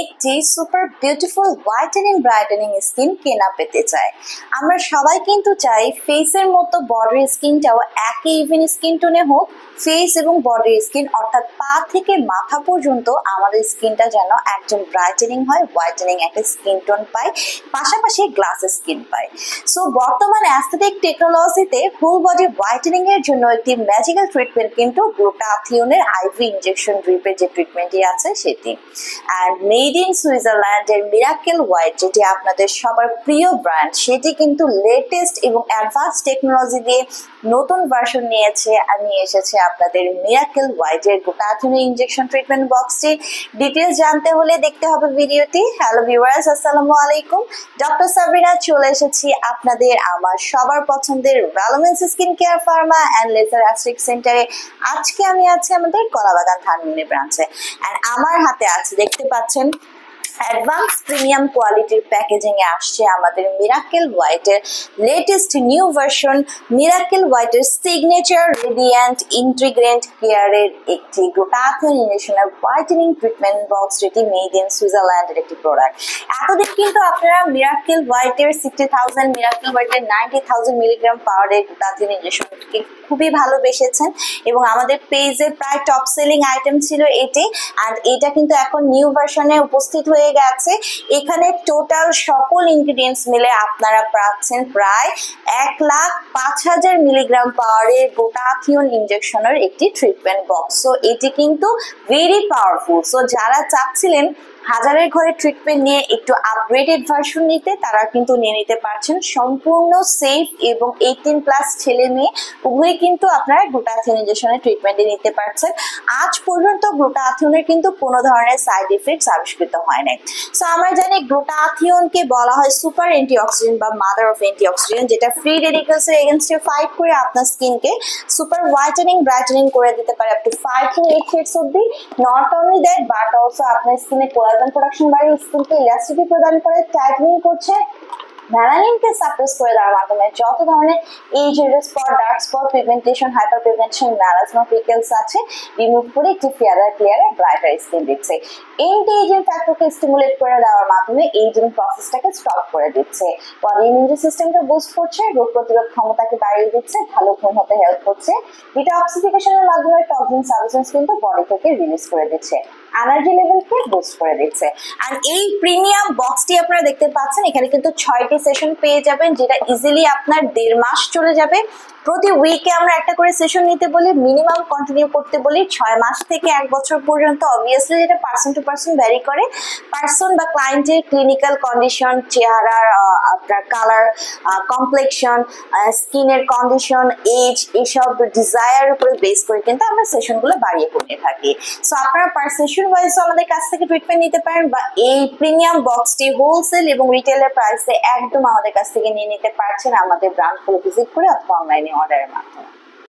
একটি super beautiful whitening brightening skin কেনা পেতে চায়। আমরা সবাই কিন্তু চাই ফেসের মতো বডির স্কিনটাও একই ইভেন স্কিন টোনে হোক ফেস এবং বডির স্কিন অর্থাৎ পা থেকে মাথা পর্যন্ত আমাদের স্কিনটা যেন একজন ব্রাইটেনিং হয় হোয়াইটেনিং একটা স্কিন টোন পায়, পাশাপাশি গ্লাস স্কিন পায়। সো বর্তমান অ্যাস্থেটিক টেকনোলজিতে ফুল বডি হোয়াইটেনিং এর জন্য একটি ম্যাজিক্যাল ট্রিটমেন্ট কিন্তু গ্লুটাথিওনের আইভি ইনজেকশন ড্রিপের যে ট্রিটমেন্টটি আছে সেটি। অ্যান্ড মেড ইন সুইজারল্যান্ডের মিরাকেল হোয়াইট যেটি আপনাদের সবার প্রিয় ব্র্যান্ড সেটি কিন্তু লেটেস্ট এবং অ্যাডভান্স টেকনোলজি দিয়ে নতুন ভার্সন নিয়েছে আর নিয়ে এসেছে আপনাদের মিরাকেল হোয়াইটের গ্লুটাথিওনের ইনজেকশন ট্রিটমেন্ট বক্সটি ডিটেলস জানতে হলে দেখতে হবে ভিডিওটি। হ্যালো ভিউয়ার্স আসসালামু আলাইকুম। ডক্টর সাবরিনা চলে এসেছি আপনাদের আমার সবার পছন্দের ভ্যালোমেন্স skin care pharma and laser aesthetic সেন্টারে আজকে আমি আছি আমাদের কলাবাগান ধানমন্ডি ব্রাঞ্চে অ্যান্ড আমার হাতে আছে, দেখতে পাচ্ছেন অ্যাডভান্স প্রিমিয়াম কোয়ালিটির প্যাকেজিং আসছে আমাদের মিরাকেল হোয়াইটের লেটেস্ট নিউ ভার্সন মিরাকেল হোয়াইটের সিগনেচার রেডিয়েন্ট ইন্টিগ্রেন্ট কেয়ারের একটি গ্লুটাথিন হোয়াইটেনিং ট্রিটমেন্ট বক্স যেটি মেড ইন সুইজারল্যান্ডের একটি প্রোডাক্ট এতদিন কিন্তু আপনারা মিরাকেল হোয়াইটের সিক্সটি থাউজেন্ড মিরাকেল হোয়াইটের নাইনটি থাউজেন্ড মিলিগ্রাম পাওয়ারের গ্লুটাথিন ইনজেকশনকে খুবই ভালোবেসেছেন এবং আমাদের পেজে প্রায় টপ সেলিং আইটেম ছিল এটি। অ্যান্ড এটা কিন্তু এখন নিউ ভার্সনে উপস্থিত হয়ে গেছে। এখানে টোটাল সকল ইনগ্রিডিয়েন্টস মিলে আপনারা পাচ্ছেন প্রায় এক লাখ পাঁচ হাজার মিলিগ্রাম পাওয়ারের গোটাথিওন ইনজেকশনের একটি ট্রিটমেন্ট বক্স সো এটি কিন্তু ভেরি পাওয়ারফুল সো যারা চাচ্ছিলেন হাজারের ঘরে ট্রিটমেন্ট নিয়ে একটু আপগ্রেডেড ভার্সন নিতে তারা কিন্তু নিয়ে নিতে পারছেন। সম্পূর্ণ সেফ এবং এইটিন প্লাস ছেলে মেয়ে উভয়ই কিন্তু আপনারা গ্লুটাথিয়নাইজেশনের ট্রিটমেন্টে নিতে পারছেন। আজ পর্যন্ত গ্লুটাথিয়নের কিন্তু কোনো ধরনের সাইড ইফেক্টস আবিষ্কৃত হয় নাই। সো আমরা জানি গ্লুটাথিয়নকে বলা হয় সুপার অ্যান্টিঅক্সিডেন্ট বা মাদার অফ অ্যান্টিঅক্সিডেন্ট যেটা ফ্রি রেডিকেলস এর এগেনস্টে ফাইট করে আপনার স্কিনকে সুপার হোয়াইটেনিং ব্রাইটেনিং করে দিতে পারে up to five to eight shades অব্দি not only that but also আপনার স্কিনে কোলাজেন প্রোডাকশন বাড়ির স্কুলকে ইলাস্ট্রিটি প্রদান করে টাইটনিং করছে। মেলানিনকে সাপ্রেস করে দেওয়ার মাধ্যমে যত ধরনের spot dark spot pigmentation hyper pigmentation melasma freckles আছে রিমুভ করে একটি ফেয়ারার ব্রাইটার স্কিন দিচ্ছে। এন্টি এজিং ফ্যাক্টরকে স্টিমুলেট করে দেওয়ার মাধ্যমে প্রসেসটাকে স্টপ করে দিচ্ছে। বডি ইমিউনিটি সিস্টেমকে বুস্ট করছে, রোগ প্রতিরোধ ক্ষমতাকে বাড়িয়ে দিচ্ছে, ভালো ঘুম হতে হেল্প করছে। ডিটক্সিফিকেশনের মাধ্যমে টক্সিন সাবস্টেন্স কিন্তু বডি থেকে রিলিজ করে দিচ্ছে। এনার্জি লেভেলকে বুস্ট করে দিচ্ছে। আর এই প্রিমিয়াম বক্সটি আপনারা দেখতে পাচ্ছেন, এখানে কিন্তু ছয়টি সেশন পেয়ে যাবেন, যেটা ইজিলি আপনার দেড় মাস চলে যাবে। প্রতি উইকে আমরা একটা করে সেশন নিতে বলি মিনিমাম কন্টিনিউ করতে বলি, ছয় মাস থেকে এক বছর পর্যন্ত। অবভিয়াসলি যেটা পার্সন টু পার্সন ভ্যারি করে। পার্সন বা ক্লায়েন্টের ক্লিনিক্যাল কন্ডিশন চেহারার আপনার কালার কমপ্লেকশন স্কিনের কন্ডিশন এজ এইসব ডিজায়ার উপরে বেস করে কিন্তু আমরা সেশনগুলো বাড়িয়ে কমিয়ে থাকি। সো আপনারা পার সেশন ওয়াইজ আমাদের কাছ থেকে ট্রিটমেন্ট নিতে পারেন বা এই প্রিমিয়াম বক্সটি হোলসেল এবং রিটেলের প্রাইসে একদম আমাদের কাছ থেকে নিয়ে নিতে পারছেন আমাদের ব্রাঞ্চগুলো ভিজিট করে অথবা অনলাইনে অর্ডারের মাধ্যমে।